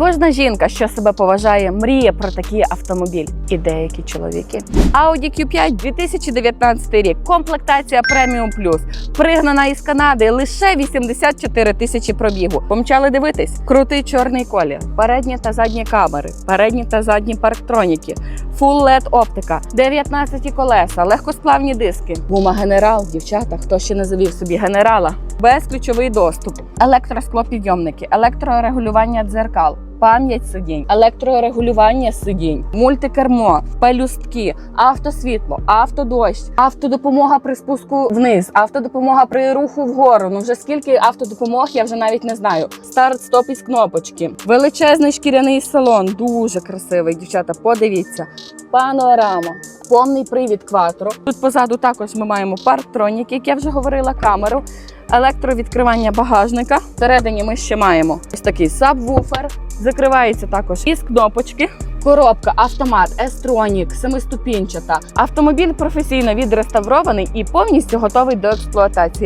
Кожна жінка, що себе поважає, мріє про такий автомобіль. І деякі чоловіки. Audi Q5 2019 рік. Комплектація преміум плюс. Пригнана із Канади лише 84 тисячі пробігу. Помчали дивитись. Крутий чорний колір, передні та задні камери, передні та задні парктроніки, Full LED оптика, 19 колеса, легкосплавні диски. Гума генерал, дівчата, хто ще не завів собі генерала. Безключовий доступ, електросклопідйомники, електрорегулювання дзеркал. Пам'ять сидінь, електрорегулювання сидінь, мультикермо, пелюстки, автосвітло, автодощ, автодопомога при спуску вниз, автодопомога при руху вгору. Ну вже скільки автодопомог, я вже навіть не знаю. Старт, стоп із кнопочки. Величезний шкіряний салон, дуже красивий. Дівчата, подивіться. Панорама, повний привід кватро. Тут позаду також ми маємо парктронік, як я вже говорила, камеру, електровідкривання багажника. Всередині ми ще маємо ось такий сабвуфер. Закривається також із кнопочки. Коробка, автомат, естронік, семиступінчата. Автомобіль професійно відреставрований і повністю готовий до експлуатації.